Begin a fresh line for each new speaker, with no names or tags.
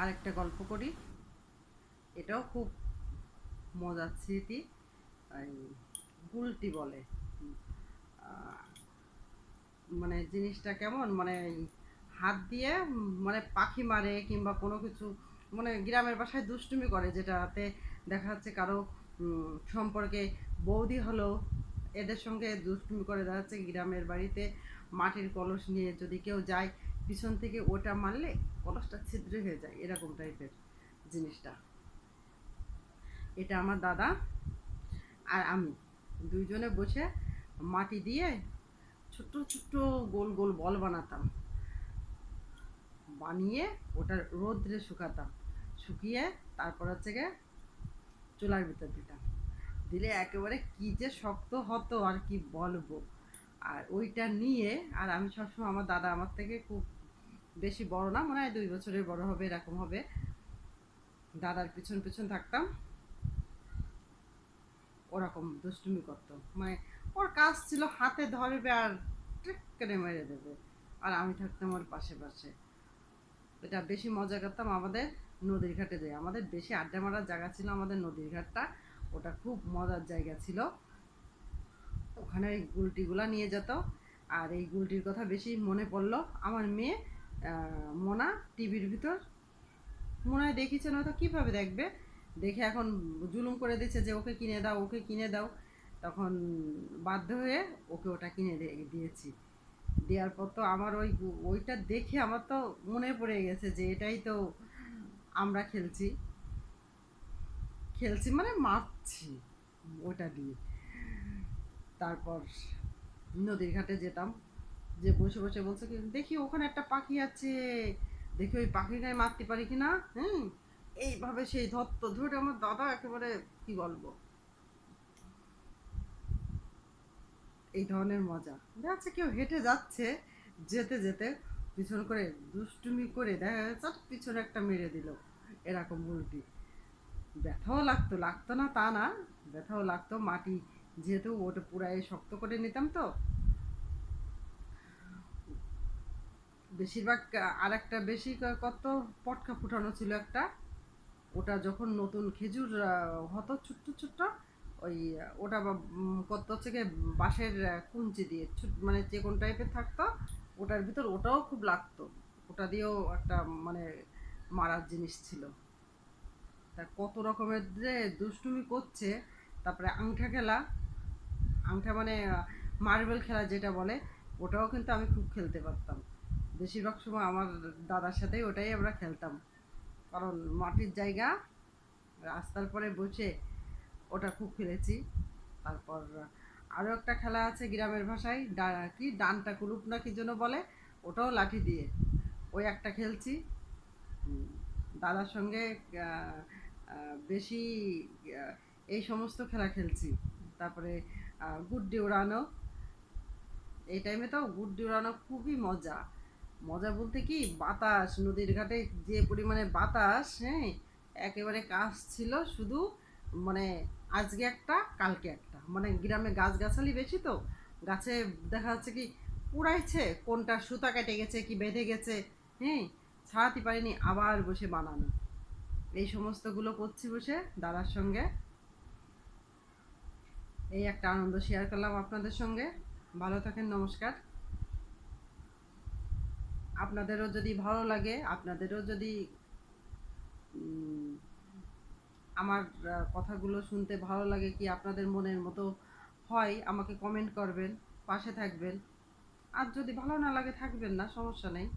আরেকটা গল্প করি। এটাও খুব মজার স্মৃতি। গুলটি বলে। মানে জিনিসটা কেমন? মানে হাত দিয়ে মানে পাখি মারে কিংবা কোনো কিছু মানে গ্রামের বাসায় দুষ্টুমি করে, যেটাতে দেখা যাচ্ছে কারও সম্পর্কে বৌদি হলো এদের সঙ্গে দুষ্টুমি করে, দেখা যাচ্ছে গ্রামের বাড়িতে মাটির কলস নিয়ে যদি কেউ যায়, পিছন থেকে ওটা মারলে কলসটা ছিদ্র হয়ে যায়, এরকম টাইপের জিনিসটা। এটা আমার দাদা আর আমি। দুইজনে বসে মাটি দিয়ে ছোট্ট ছোট্ট গোল গোল বল বানাতাম। বানিয়ে ওটা রোদ্রে শুকাতাম। শুকিয়ে তারপর হচ্ছে গিয়ে চুলার ভিতর দিতাম। দিলে একেবারে কি যে শক্ত হতো আর কি বলব। আর ওইটা নিয়ে, আর আমি সবসময় আমার দাদা আমার থেকে খুব বেশি বড় না, মনে হয় দুই বছরের বড় হবে, এরকম হবে। দাদার পিছন পিছন থাকতাম। ওরকম দুষ্টুমি করতো মানে ওর কাজ ছিল হাতে ধরবে আর ট্রিক করে মেরে দেবে। আর আমি থাকতাম ওর পাশে পাশে। এটা বেশি মজা করতাম আমাদের নদীর ঘাটে যাই আমাদের বেশি আড্ডা মারার জায়গা ছিল আমাদের নদীর ঘাটটা। ওটা খুব মজার জায়গা ছিল। ওখানে এই গুলটিগুলা নিয়ে যেত। আর এই গুলটির কথা বেশি মনে পড়ল। আমার মেয়ে মোনা টিভির ভিতর। মনে হয় দেখিছেন হয়তো কীভাবে দেখবে? দেখে এখন জুলুম করে দিচ্ছে যে ওকে কিনে দাও, ওকে কিনে দাও। তখন বাধ্য হয়ে ওকে ওটা কিনে দিয়েছি। দেওয়ার পর তো আমার ওই ওইটা দেখে আমার তো মনে পড়ে গেছে যে এটাই তো আমরা খেলছি। খেলছি মানে মারছি ওটা দিয়ে। তারপর নদীর ঘাটে যেতাম। যে বসে বসে বলছে কি, দেখি ওখানে একটা পাখি আছে। দেখি ওই পাখিটাই মারতে পারি কি না? হুম? এইভাবে সেই ধরতো ধরে আমার দাদা একেবারে, কি বলব? এই ধরনের মজা। দেখা যাচ্ছে কেউ হেঁটে যাচ্ছে, যেতে যেতে পিছন করে দুষ্টুমি করে দেখা যাচ্ছে পিছনে একটা মেরে দিল। এরকম উল্টি। ব্যথাও লাগতো লাগতো না তা না। ব্যথাও লাগতো, মাটি যেহেতু ওটা পুরাই শক্ত করে নিতাম তো। বেশিরভাগ আর একটা বেশি কত পটকা ফুটানো ছিল একটা, ওটা যখন নতুন খেজুর হতো ছোট্ট ছোট্ট, ওই, ওটা কত হচ্ছে গিয়ে বাঁশের কুঞ্চি দিয়ে মানে যে কোন টাইপের থাকতো, ওটার ভিতর ওটাও খুব লাগতো। ওটা দিয়েও একটা মানে মারার জিনিস ছিল। তা কত রকমের যে দুষ্টুমি করছে তারপরে আংঠা খেলা। আংঠা মানে মার্বেল খেলা যেটা বলে, ওটাও কিন্তু আমি খুব খেলতে পারতাম। বেশিরভাগ সময় আমার দাদার সাথেই ওটাই আমরা খেলতাম। কারণ মাটির জায়গা, রাস্তার পরে বসে ওটা খুব খেলেছি। তারপর আরও একটা খেলা আছে গ্রামের ভাষায়, ডা- কি? ডানটা কুলুপ না কি যেন বলে, ওটাও লাঠি দিয়ে। ওই একটা খেলছি। দাদার সঙ্গে বেশি এই সমস্ত খেলা খেলছি। তারপরে গুড্ডি উড়ানো। এই টাইমে তো গুড্ডি উড়ানো খুবই মজা। মজা বলতে কি, বাতাস, নদীর ঘাটে যে পরিমাণে বাতাস হ্যাঁ একেবারে কাজ ছিল শুধু মানে আজকে একটা, কালকে একটা। মানে গ্রামে গাছগাছালি বেশি তো, গাছে দেখা যাচ্ছে কি পুড়াইছে, কোনটা সুতা কেটে গেছে, কি বেঁধে গেছে হ্যাঁ ছাড়াতে পারিনি, আবার বসে বানানো। এই সমস্তগুলো করছি বসে দাদার সঙ্গে। এই একটা আনন্দ শেয়ার করলাম আপনাদের সঙ্গে। ভালো থাকেন, নমস্কার। আপনাদেরও যদি ভালো লাগে, আপনাদেরও যদি আমার কথাগুলো শুনতে ভালো লাগে, কি আপনাদের মনের মতো হয়, আমাকে কমেন্ট করবেন, পাশে থাকবেন। আর যদি ভালো না লাগে, থাকবেন না, সমস্যা নেই।